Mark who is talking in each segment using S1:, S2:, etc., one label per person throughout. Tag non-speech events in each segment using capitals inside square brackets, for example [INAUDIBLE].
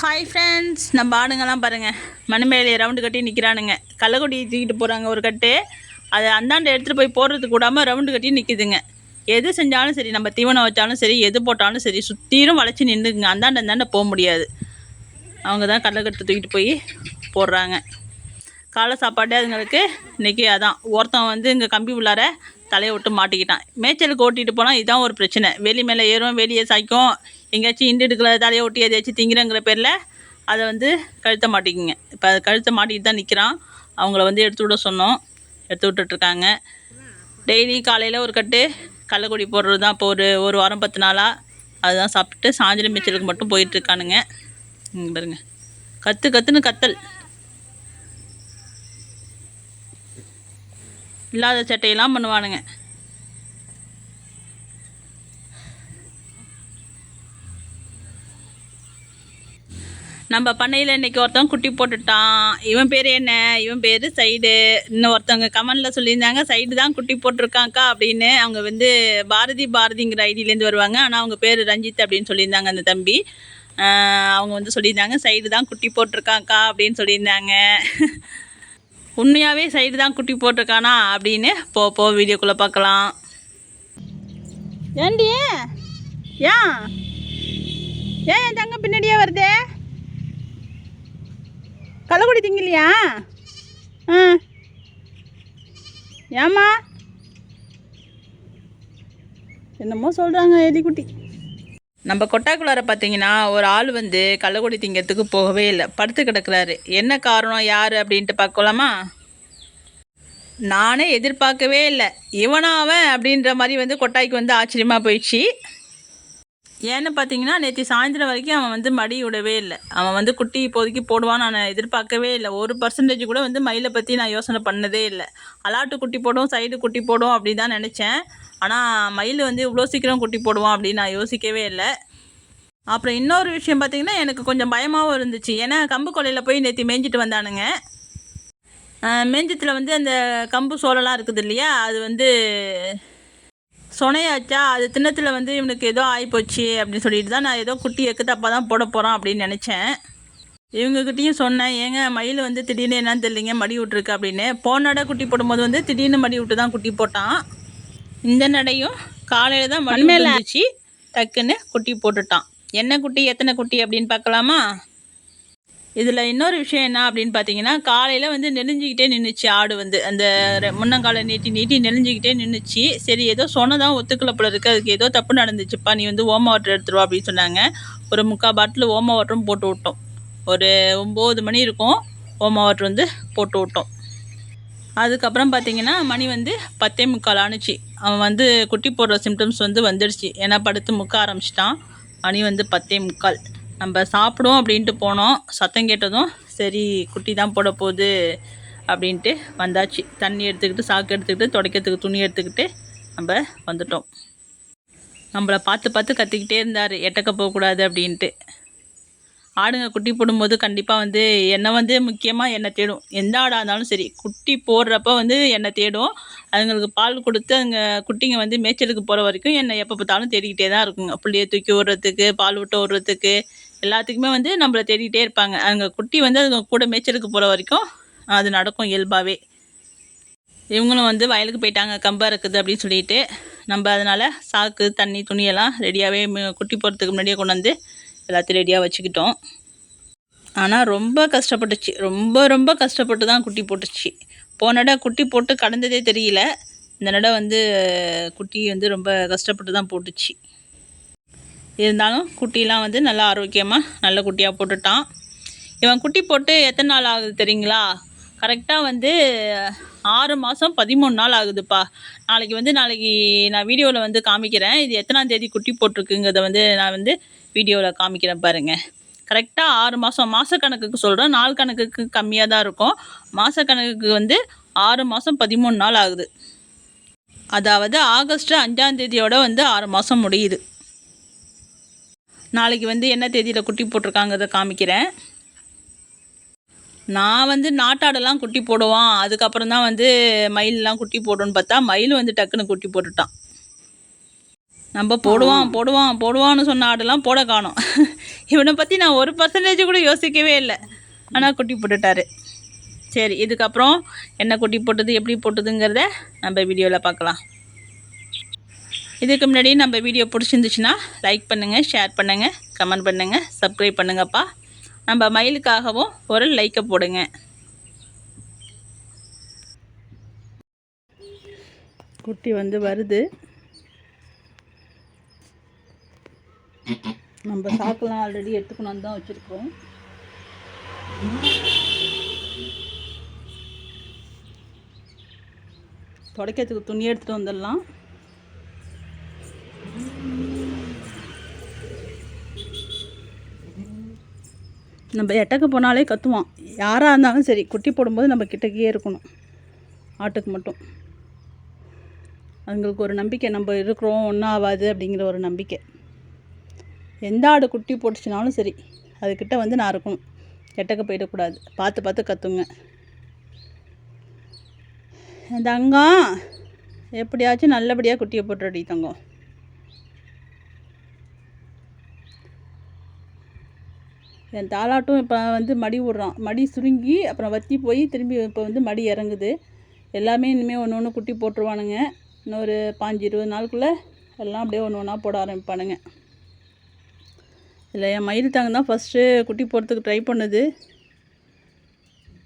S1: Hi friends நம்ம ஆடுங்கெல்லாம் பாருங்கள் மண்மேலே round கட்டி நிற்கிறானுங்க கள்ளக்குடி தூக்கிட்டு போகிறாங்க ஒரு கட்டு. அதை அந்தாண்ட எடுத்துகிட்டு போய் போடுறதுக்கு கூடாமல் ரவுண்டு கட்டி நிற்கிதுங்க எது செஞ்சாலும் சரி நம்ம தீவனம் வச்சாலும் சரி எது போட்டாலும் சரி சுற்றிலும் வளைச்சி நின்றுக்குங்க அந்தாண்ட அந்தாண்ட போக முடியாது. அவங்க தான் கடலக்கட்டு தூக்கிட்டு போய் போடுறாங்க. காலை சாப்பாடு அதுங்களுக்கு இன்றைக்கி அதான். ஒருத்தன் வந்து இங்கே கம்பி உள்ளார தலையை விட்டு மாட்டிக்கிட்டான். மேய்ச்சலுக்கு ஓட்டிகிட்டு போனால் இதுதான் ஒரு பிரச்சனை. வேலி மேலே ஏறும் வேலியை சாய்க்கும். எங்கேயாச்சும் இண்டு எடுக்கல தலையை ஒட்டி எதையாச்சும் திங்கிறங்கிற பேரில் அதை வந்து கழுத்த மாட்டிக்குங்க. இப்போ அதை கழுத்த மாட்டிக்கிட்டு தான் நிற்கிறான் அவங்கள வந்து எடுத்து விட சொன்னோம். எடுத்து விட்டுட்ருக்காங்க டெய்லி காலையில் ஒரு கட்டு கள்ளக்குடி போடுறது தான். இப்போ ஒரு ஒரு வாரம் பத்து நாளாக அதுதான் சாப்பிட்டு சாயந்தரம் மேய்ச்சலுக்கு மட்டும் போயிட்டுருக்கானுங்க பாருங்க. கற்று கற்றுன்னு கத்தல். இல்லாத சட்டையெல்லாம் பண்ணுவானுங்க. நம்ம பண்ணையில் இன்னைக்கு ஒருத்தன் குட்டி போட்டுட்டான். இவன் பேர் என்ன? இவன் பேர் சைடு. இன்னும் ஒருத்தவங்க கமெண்டில் சொல்லியிருந்தாங்க சைடு தான் குட்டி போட்டிருக்காங்க்கா அப்படின்னு. அவங்க வந்து பாரதி பாரதிங்கிற ஐடியிலேருந்து வருவாங்க. ஆனால் அவங்க பேர் ரஞ்சித் அப்படின்னு சொல்லியிருந்தாங்க அந்த தம்பி. அவங்க வந்து சொல்லியிருந்தாங்க சைடு தான் குட்டி போட்டிருக்காங்க்கா அப்படின்னு சொல்லியிருந்தாங்க. உண்மையாகவே சைடு தான் குட்டி போட்டிருக்கானா அப்படின்னு போ போ வீடியோக்குள்ளே பார்க்கலாம். ஏண்டி ஏன்? ஏன்? தங்க பின்னாடியே வருதே? கள்ளக்குடி திங்கலையா? ஆ. ஏம்மா? என்னமோ சொல்கிறாங்க எலிக்குட்டி நம்ம கொட்டாக்குள்ளார பார்த்தீங்கன்னா ஒரு ஆள் வந்து கள்ளக்குடி திங்கிறதுக்கு போகவே இல்லை. படுத்து கிடக்குறாரு. என்ன காரணம் யார் அப்படின்ட்டு பார்க்கலாமா நானே எதிர்பார்க்கவே இல்லை. இவனாவன் அப்படின்ற மாதிரி வந்து கொட்டாய்க்கு வந்து ஆச்சரியமாக போயிடுச்சு. ஏன்னு பார்த்தீங்கன்னா நேற்று சாயந்தரம் வரைக்கும் அவன் வந்து மடி விடவே இல்லை. அவன் வந்து குட்டி இப்போதைக்கு போடுவான்னு நான் எதிர்பார்க்கவே இல்லை. ஒரு பர்சன்டேஜ் கூட வந்து மயிலை பற்றி நான் யோசனை பண்ணதே இல்லை. அலாட்டு குட்டி போடும் சைடு குட்டி போடும் அப்படி தான் நினச்சேன். ஆனால் மயில் வந்து இவ்வளோ சீக்கிரம் குட்டி போடுவான் அப்படின்னு நான் யோசிக்கவே இல்லை. அப்புறம் இன்னொரு விஷயம் பார்த்திங்கன்னா எனக்கு கொஞ்சம் பயமாகவும் இருந்துச்சு. ஏன்னா கம்பு கொலையில் போய் நேற்று மேய்ஞ்சிட்டு வந்தானுங்க. மேஞ்சத்தில் வந்து அந்த கம்பு சோளம்லாம் இருக்குது இல்லையா? அது வந்து சொனையாச்சா அது தின்னத்தில் வந்து இவனுக்கு ஏதோ ஆகிப்போச்சு அப்படின்னு சொல்லிட்டு தான் நான் ஏதோ குட்டி எக்குத்தப்பா தான் போட போகிறோம் அப்படின்னு நினச்சேன். இவங்ககிட்டயும் சொன்னேன் ஏங்க மயில் வந்து திடீர்னு என்னன்னு தெரியலிங்க மடி விட்ருக்கு அப்படின்னு. போன நடை குட்டி போடும்போது வந்து திடீர்னு மடி விட்டு தான் குட்டி போட்டான். இந்த நடையும் காலையில் தான் மணி இருந்துச்சு டக்குன்னு குட்டி போட்டுட்டான். என்ன குட்டி எத்தனை குட்டி அப்படின்னு பார்க்கலாமா? இதில் இன்னொரு விஷயம் என்ன அப்படின்னு பார்த்தீங்கன்னா காலையில் வந்து நெளிஞ்சிக்கிட்டே நின்றுச்சு ஆடு வந்து. அந்த முன்னங்காலை நீட்டி நீட்டி நெலிஞ்சிக்கிட்டே நின்றுச்சு சரி ஏதோ சொன்னதான் ஒத்துக்கல போல இருக்குது அதுக்கு ஏதோ தப்பு நடந்துச்சுப்பா நீ வந்து ஓம வாட்டர் எடுத்துருவா அப்படின்னு சொன்னாங்க. ஒரு முக்கால் பாட்டில் ஓம வாட்டரும் போட்டு விட்டோம். ஒரு ஒம்பது மணி இருக்கும் ஓம வாட்டர் வந்து போட்டு விட்டோம். அதுக்கப்புறம் பார்த்தீங்கன்னா மணி வந்து பத்தே முக்கால் ஆணுச்சு அவன் வந்து குட்டி போடுற சிம்டம்ஸ் வந்து வந்துடுச்சு. ஏன்னா படுத்து முக்க ஆரம்பிச்சிட்டான். மணி வந்து பத்தே முக்கால். நம்ம சாப்பிடும் அப்படின்ட்டு போனோம். சத்தம் கேட்டதும் சரி குட்டி தான் போட போகுது அப்படின்ட்டு வந்தாச்சு. தண்ணி எடுத்துக்கிட்டு சாக்கு எடுத்துக்கிட்டு துடைக்கிறதுக்கு துணி எடுத்துக்கிட்டு நம்ம வந்துட்டோம். நம்மளை பார்த்து பார்த்து கத்திக்கிட்டே இருந்தார். எட்டக்க போகக்கூடாது அப்படின்ட்டு. ஆடுங்க குட்டி போடும்போது கண்டிப்பாக வந்து என்னை வந்து முக்கியமாக என்னை தேடும். எந்த ஆடாக இருந்தாலும் சரி குட்டி போடுறப்ப வந்து என்னை தேடும். அதுங்களுக்கு பால் கொடுத்து அதுங்க குட்டிங்க வந்து மேய்ச்சலுக்கு போகிற வரைக்கும் என்னை எப்போ பார்த்தாலும் தேடிக்கிட்டே தான் இருக்குங்க. புள்ளைய தூக்கி விடுறதுக்கு பால் விட்டு விடுறதுக்கு எல்லாத்துக்குமே வந்து நம்மளை தேடிகிட்டே இருப்பாங்க. அங்கே குட்டி வந்து அதுங்க கூட மேய்ச்சலுக்கு போகிற வரைக்கும் அது நடக்கும் இயல்பாகவே இவங்களும் வந்து வயலுக்கு போயிட்டாங்க கம்பா இருக்குது அப்படின்னு சொல்லிட்டு. நம்ம அதனால் சாக்கு தண்ணி துணியெல்லாம் ரெடியாகவே குட்டி போகிறதுக்கு முன்னாடியே கொண்டு வந்து எல்லாத்தையும் ரெடியாக வச்சுக்கிட்டோம். ஆனால் ரொம்ப கஷ்டப்பட்டுச்சு. ரொம்ப ரொம்ப கஷ்டப்பட்டு தான் குட்டி போட்டுச்சு. போன நட குட்டி போட்டு கடந்ததே தெரியல. இந்த நட வந்து குட்டி வந்து ரொம்ப கஷ்டப்பட்டு தான் போட்டுச்சு. இருந்தாலும் குட்டிலாம் வந்து நல்லா ஆரோக்கியமாக நல்ல குட்டியாக போட்டுட்டான். இவன் குட்டி போட்டு எத்தனை நாள் ஆகுது தெரியுங்களா? கரெக்டாக வந்து ஆறு மாதம் பதிமூணு நாள் ஆகுதுப்பா. நாளைக்கு வந்து நாளைக்கு நான் வீடியோவில் வந்து காமிக்கிறேன். இது எத்தனாம் தேதி குட்டி போட்டிருக்குங்கிறத வந்து நான் வந்து வீடியோவில் காமிக்கிறேன் பாருங்கள் கரெக்டாக ஆறு மாதம் மாதக்கணக்குக்கு சொல்கிறேன் நாள் கணக்குக்கு கம்மியாக தான் இருக்கும். மாதக்கணக்குக்கு வந்து ஆறு மாதம் பதிமூணு நாள் ஆகுது. அதாவது ஆகஸ்ட் அஞ்சாந்தேதியோடு வந்து ஆறு மாதம் முடியுது. நாளைக்கு வந்து என்ன தேதியில் குட்டி போட்டிருக்காங்கிறத காமிக்கிறேன். நான் வந்து நாட்டாடெல்லாம் குட்டி போடுவான். அதுக்கப்புறம் தான் வந்து மயிலெலாம் குட்டி போடுன்னு பார்த்தா மயில் வந்து டக்குன்னு குட்டி போட்டுட்டான். நம்ம போடுவான் போடுவான் போடுவான்னு சொன்ன ஆடெல்லாம் போட காணோம். [LAUGHS] இவனை பற்றி நான் ஒரு பர்சன்டேஜ் கூட யோசிக்கவே இல்லை. ஆனால் குட்டி போட்டுட்டாரு. சரி இதுக்கப்புறம் என்ன குட்டி போட்டது எப்படி போட்டதுங்கிறத நம்ம வீடியோவில் பார்க்கலாம். இதுக்கு முன்னாடி நம்ம வீடியோ பிடிச்சிருந்துச்சுன்னா லைக் பண்ணுங்கள் ஷேர் பண்ணுங்கள் கமெண்ட் பண்ணுங்கள் சப்ஸ்கிரைப் பண்ணுங்கப்பா. நம்ம மயிலுக்காகவும் ஒரு லைக்கை போடுங்க. குட்டி வந்து வருது. நம்ம சாக்கெல்லாம் ஆல்ரெடி எடுத்துக்கணும் தான் வச்சுருக்கோம். துடைக்கிறதுக்கு துணி எடுத்துகிட்டு வந்துடலாம். நம்ம எட்டக்கு போனாலே கற்றுவான் யாராக இருந்தாலும் சரி குட்டி போடும்போது நம்ம கிட்டக்கையே இருக்கணும். ஆட்டுக்கு மட்டும். அதுங்களுக்கு ஒரு நம்பிக்கை நம்ம இருக்கிறோம் ஒன்றும் ஆகாது அப்படிங்கிற ஒரு நம்பிக்கை. எந்த ஆடு குட்டி போட்டுச்சுனாலும் சரி அதுக்கிட்ட வந்து நான் இருக்கணும். எட்டக்க போயிடக்கூடாது. பார்த்து பார்த்து கத்துங்க. தங்கம் எப்படியாச்சும் நல்லபடியாக குட்டியை போட்டுடி தங்கம். என் தாலாட்டும் இப்போ வந்து மடி விட்றான் மடி சுருங்கி அப்புறம் வத்தி போய் திரும்பி இப்போ வந்து மடி இறங்குது. எல்லாமே இனிமேல் ஒன்று ஒன்று குட்டி போட்டுருவானுங்க. இன்னொரு பாஞ்சு இருபது நாளுக்குள்ளே எல்லாம் அப்படியே ஒன்று ஒன்றா போட ஆரம்பிப்பானுங்க. இல்லை என் மயில் தாங்க தான் ஃபஸ்ட்டு குட்டி போடுறதுக்கு ட்ரை பண்ணுது.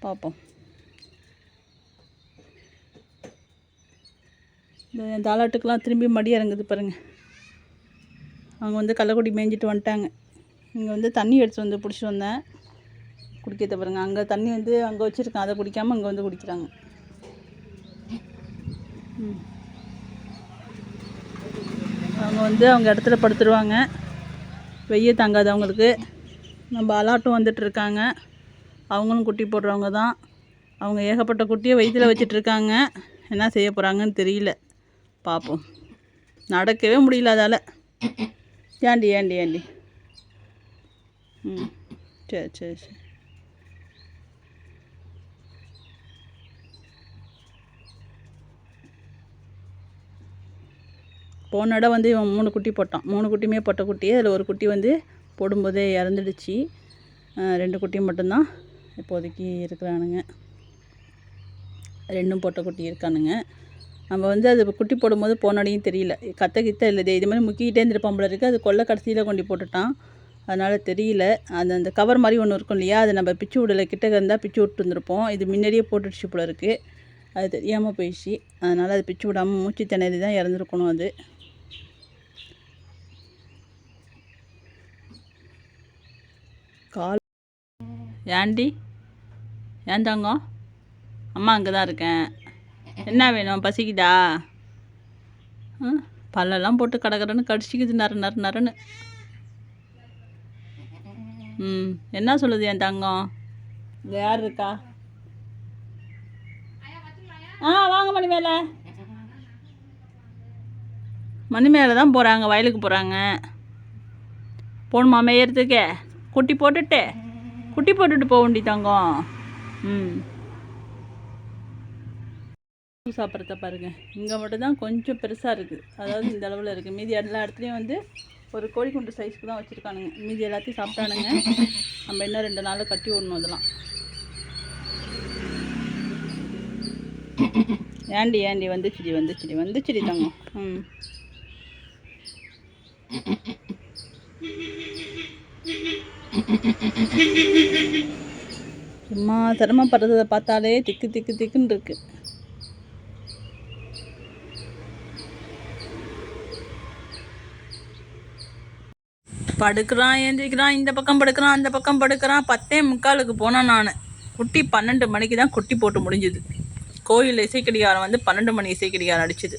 S1: பார்ப்போம் இந்த என் தாலாட்டுக்கெலாம் திரும்பி மடி இறங்குது பாருங்கள் அவங்க வந்து கள்ளக்குடி மேய்ஞ்சிட்டு வந்துட்டாங்க. இங்கே வந்து தண்ணி எடுத்துகிட்டு வந்து பிடிச்சிட்டு வந்தேன் குடிக்கிறத பாருங்க. அங்கே தண்ணி வந்து அங்கே வச்சுருக்கேன் அதை குடிக்காமல் அங்கே வந்து குடிக்கிறாங்க. அவங்க வந்து அவங்க இடத்துல படுத்துருவாங்க. வெய்ய தாங்காது அவங்களுக்கு. நம்ம அலாட்டும் வந்துட்டு இருக்காங்க. அவங்களும் குட்டி போடுறவங்க தான். அவங்க ஏகப்பட்ட குட்டியை வயிற்றில் வச்சிட்ருக்காங்க என்ன செய்ய போகிறாங்கன்னு தெரியல. பார்ப்போம் நடக்கவே முடியல அதால். ஏண்டி ஏண்டி ஏண்டி? ம். சரி சரி சரி. போன இடம் வந்து இவன் மூணு குட்டி போட்டான். மூணு குட்டியுமே போட்ட குட்டி அதில் ஒரு குட்டி வந்து போடும்போதே இறந்துடுச்சு. ரெண்டு குட்டி மட்டும்தான் இப்போதைக்கு இருக்கிறானுங்க. ரெண்டும் போட்ட குட்டி இருக்கானுங்க. நம்ம வந்து அது குட்டி போடும்போது போனடையும் தெரியல. கத்த கித்த இல்லை. இது மாதிரி முக்கிக்கிட்டே இருந்திருப்பான் போல இருக்குது அது கொல்லை கடைசியில் கொண்டு போட்டுட்டான். அதனால் தெரியல. அந்த அந்த கவர் மாதிரி ஒன்று இருக்கும் இல்லையா? அதை நம்ம பிச்சு விடலை கிட்டக்க இருந்தால் பிச்சு விட்டு வந்திருப்போம் இது முன்னாடியே போட்டுடுச்சு போல இருக்குது அது தெரியாமல் போயிடுச்சு. அதனால் அது பிச்சு விடாமல் மூச்சு திணறி தான் இறந்துருக்கணும் அது. கால் ஏண்டி? ஏன் தங்கம்? அம்மா அங்கே தான் இருக்கேன். என்ன வேணும்? பசிக்குதா? ம் பல்லெல்லாம் போட்டு கடகடன்னு கடிச்சிக்குது. நறு நறு நறுன்னு. ம். என்ன சொல்லுது என் தங்கம்? இங்கே யார் இருக்கா? ஆ வாங்க மணி மேலே மணி மேலே தான் போகிறாங்க வயலுக்கு போகிறாங்க போகணுமா மேயறதுக்கு குட்டி போட்டுட்டு குட்டி போட்டுட்டு போக வேண்டி தங்கம். ம். சாப்பிட்றத பாருங்க. இங்கே மட்டும்தான் கொஞ்சம் பெருசாக இருக்குது அதாவது இந்த அளவில் இருக்குது மீதி எல்லா இடத்துலையும் வந்து ஒரு கோழி குண்டு சைஸ்க்கு தான் வச்சுருக்கானுங்க. மீதி எல்லாத்தையும் சாப்பிட்டானுங்க. நம்ம இன்னும் ரெண்டு நாளில் கட்டி விடணும் அதெல்லாம். ஏண்டி ஏண்டி வந்துச்சுடி வந்துச்சுடி வந்துச்சுடி தங்கம். ம். சும்மா சிரமப்படுறதை பார்த்தாலே திக்கு திக்கு திக்குன்னு இருக்குது படுக்கிறான் ஏந்திரிக்கிறான் இந்த பக்கம் படுக்கிறான் அந்த பக்கம் படுக்கிறான். பத்தே முக்காலுக்கு போனேன் நான். குட்டி பன்னெண்டு மணிக்கு தான் குட்டி போட்டு முடிஞ்சுது. கோயில் இசைக்கடிகாரம் வந்து பன்னெண்டு மணி இசைக்கடிகாரம் அடிச்சுது.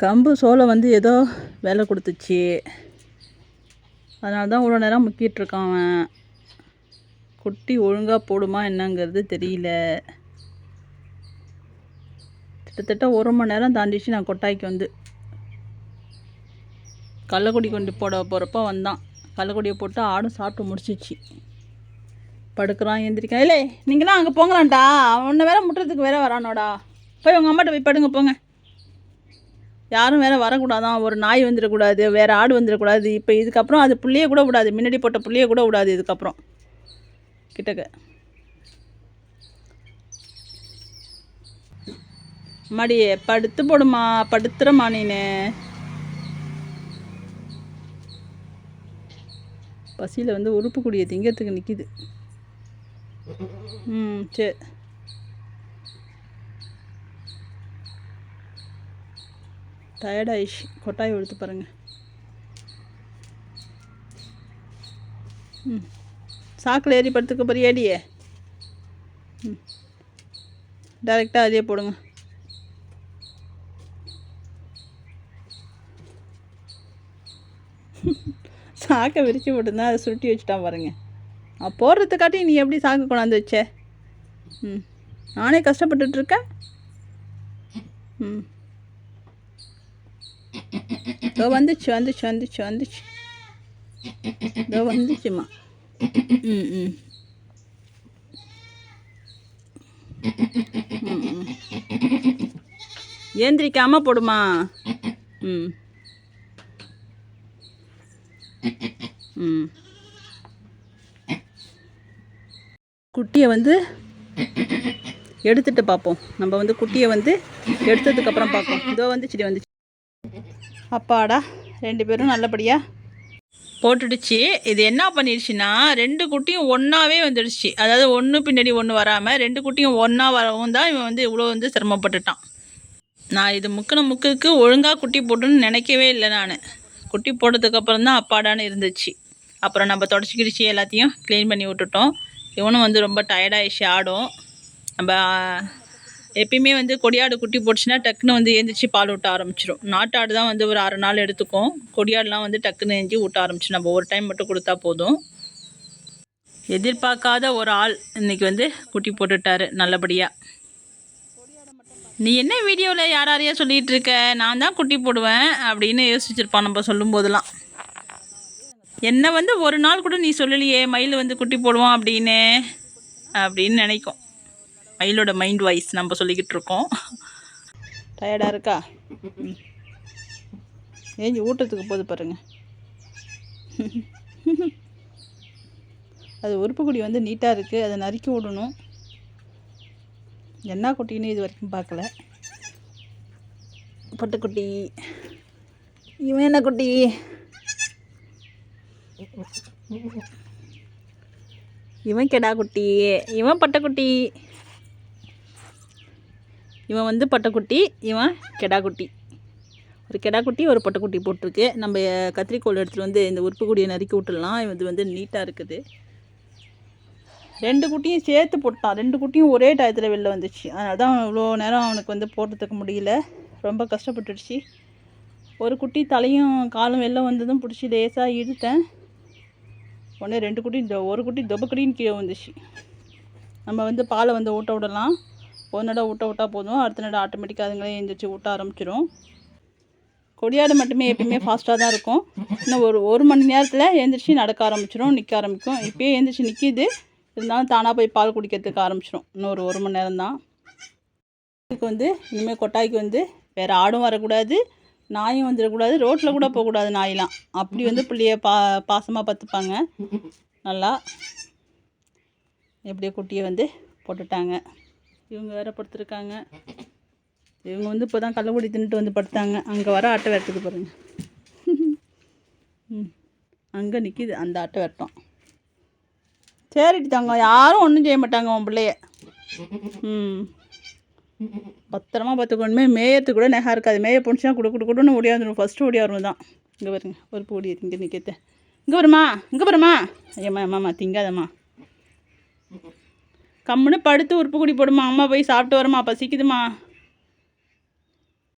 S1: கம்பு சோளம் வந்து ஏதோ வேலை கொடுத்துச்சு. அதனால தான் இவ்வளோ நேரம் முக்கிட்டுருக்கான் அவன். குட்டி ஒழுங்காக போடுமா என்னங்கிறது தெரியல. கிட்டத்தட்ட ஒரு மணி நேரம் தாண்டிச்சு நான் கொட்டாய்க்கு வந்து. கள்ளக்குடி கொண்டு போட போகிறப்ப வந்தான். கள்ளக்குடியை போட்டு ஆடும் சாப்பிட்டு முடிச்சிச்சு. படுக்கிறான் எந்திரிக்கான் இல்லை நீங்களாம் அங்கே போங்களான்டா அவனை வேற முட்டுறதுக்கு வேற வரானோடா. போய் உங்கள் அம்மாட்ட போய் படுங்க போங்க. யாரும் வேற வரக்கூடாதான். ஒரு நாய் வந்துடக்கூடாது வேற ஆடு வந்துடக்கூடாது. இப்போ இதுக்கப்புறம் அது புள்ளியே கூட விடாது. முன்னாடி போட்ட புள்ளியே கூட விடாது இதுக்கப்புறம். கிட்டக்க. மடியே படுத்து போடுமா படுத்துறமா நீனு. பசியில் வந்து உறுப்பு குடியை திங்கிறதுக்கு நிற்கிது ம் சரி டயர்டாயிடுச்சு கொட்டாய் எடுத்து பாருங்கள் ம். சாக்கில் ஏறி படுத்துக்க போகிற ஏடியே ம். டைரெக்டாக அதே போடுங்க. சாக்கை விரித்து போட்டுருந்தா அதை சுருட்டி வச்சுட்டான் பாருங்க. நான் போடுறதுக்காட்டி நீ எப்படி சாக்கு கொண்டாந்து வச்ச? ம். நானே கஷ்டப்பட்டுட்டு இருக்கேன். ம். இதோ வந்துச்சு வந்துச்சு வந்துச்சு வந்துச்சு. இதோ வந்துச்சுமா. ம் ம். ம், ஏந்திரிக்காம போடுமா. ம். ம். குட்டியை வந்து எடுத்துட்டு பார்ப்போம் நம்ம வந்து குட்டியை வந்து எடுத்ததுக்கப்புறம் பார்ப்போம் இதோ வந்து செடி வந்துச்சு. அப்பாடா ரெண்டு பேரும் நல்லபடியாக போட்டுடுச்சு. இது என்ன பண்ணிடுச்சுன்னா ரெண்டு குட்டியும் ஒன்றாவே வந்துடுச்சு. அதாவது ஒன்று பின்னாடி ஒன்று வராமல் ரெண்டு குட்டியும் ஒன்றா வரவும் தான் இவன் வந்து இவ்வளோ வந்து சிரமப்பட்டுட்டான். நான் இது முக்கின முக்குக்கு ஒழுங்காக குட்டி போட்டுன்னு நினைக்கவே இல்லை நான். குட்டி போட்டதுக்கப்புறம் தான் அப்பாடான்னு இருந்துச்சு. அப்புறம் நம்ம தொடச்சிக்கிடுச்சு எல்லாத்தையும் க்ளீன் பண்ணி விட்டுட்டோம். இவனும் வந்து ரொம்ப டயர்டாகிடுச்சு ஆடும். நம்ம எப்பயுமே வந்து கொடியாடு குட்டி போட்டுச்சுன்னா டக்குன்னு வந்து எழுந்திரிச்சு பால் ஊட்ட ஆரம்பிச்சிடும் நாட்டாடு தான் வந்து ஒரு அரை நாள் எடுத்துக்கும். கொடியாடுலாம் வந்து டக்குன்னு எழுஞ்சி ஊட்ட ஆரம்பிச்சிடும் நம்ம ஒரு டைம் மட்டும் கொடுத்தா போதும். எதிர்பார்க்காத ஒரு ஆள் இன்னைக்கு வந்து குட்டி போட்டுட்டாரு நல்லபடியாக நீ என்ன வீடியோவில் யார் யாரையா சொல்லிகிட்டு இருக்க? நான் தான் குட்டி போடுவேன் அப்படின்னு யோசிச்சிருப்பான் நம்ம சொல்லும்போதெல்லாம். என்னை வந்து ஒரு நாள் கூட நீ சொல்லலையே மயில் வந்து குட்டி போடுவான் அப்படின்னு. அப்படின்னு நினைக்கும். மயிலோட மைண்ட் வாய்ஸ் நம்ம சொல்லிக்கிட்டு இருக்கோம். டயர்டாக இருக்கா? ஏஞ்சி ஊட்டத்துக்கு போது பாருங்க. அது உறுப்புக்குடி வந்து நீட்டாக இருக்குது அதை நறுக்கி விடணும். என்ன குட்டின்னு இது வரைக்கும் பார்க்கல. பட்டுக்குட்டி இவன் என்ன குட்டி? இவன் கெடா குட்டி. இவன் பட்டக்குட்டி இவன் வந்து பட்டைக்குட்டி இவன் கெடா குட்டி ஒரு கெடாக்குட்டி ஒரு பட்டைக்குட்டி போட்டிருக்கு. நம்ம கத்திரிக்கோல் எடுத்துகிட்டு வந்து இந்த உறுப்பு குடியை நறுக்கி விட்டுடலாம். இது வந்து நீட்டாக இருக்குது. ரெண்டு குட்டியும் சேர்த்து போட்டான். ரெண்டு குட்டியும் ஒரே டயத்தில் வெளில வந்துச்சு. அதனால தான் இவ்வளோ நேரம் அவனுக்கு வந்து போடுறதுக்கு முடியல. ரொம்ப கஷ்டப்பட்டுடுச்சு. ஒரு குட்டி தலையும் காலும் வெளில வந்ததும் பிடிச்சி லேசாக இழுத்தேன். உடனே ரெண்டு குட்டி இந்த ஒரு குட்டி தொபக்கடின்னு கீழே வந்துச்சு நம்ம வந்து பாலை வந்து ஊட்ட விடலாம். ஒரு நட ஊட்ட விட்டா போதும். அடுத்த நட ஆட்டோமேட்டிக்காக அதுங்களே எழுந்திரிச்சு ஊட்ட ஆரம்பிச்சிடும் கொடியாடு மட்டுமே எப்பயுமே ஃபாஸ்ட்டாக தான் இருக்கும். இன்னும் ஒரு ஒரு மணி நேரத்தில் எழுந்திரிச்சு நடக்க ஆரம்பிச்சிடும் நிற்க ஆரம்பிக்கும். இப்போயே எழுந்திரிச்சு நிற்கிது இருந்தாலும் தானாக போய் பால் குடிக்கிறதுக்கு ஆரம்பிச்சிடும் இன்னும் ஒரு ஒரு மணி நேரம் தான். இதுக்கு வந்து இனிமேல் கொட்டாய்க்கு வந்து வேறு ஆடும் வரக்கூடாது. நாயும் வந்துடக்கூடாது ரோட்டில் கூட போகக்கூடாது நாயெலாம் அப்படி வந்து பிள்ளைய பா பாசமாக பார்த்துப்பாங்க நல்லா எப்படியோ குட்டியை வந்து போட்டுட்டாங்க. இவங்க வேற படுத்துருக்காங்க. இவங்க வந்து இப்போ தான் கள்ளக்குடி தின்னுட்டு வந்து படுத்தாங்க. அங்கே வர ஆட்டை வரத்துக்கு பாருங்க. ம். அங்கே நிற்கிது அந்த ஆட்டை வரட்டும். சரிட்டு தாங்க யாரும் ஒன்றும் செய்ய மாட்டாங்க உன் பிள்ளைய. ம். பத்திரமா பார்த்துக்கணுமே. மேயத்துக்கு கூட நெகா இருக்காது. மேய பிடிச்சா குடு குடு குடுன்னு ஓடியாந்துடும் ஃபஸ்ட்டு ஓடியாரணும் தான். இங்கே பாருங்க. ஒரு பூடி இங்கே நிற்கிறது இங்கே வருமா? இங்கே வருமா? ஐயம்மா அம்மாம்மா திங்காதம்மா. கம்முன்னு படுத்து உறுப்பு குடி போடுமா அம்மா போய் சாப்பிட்டு வரமா பசிக்குதுமா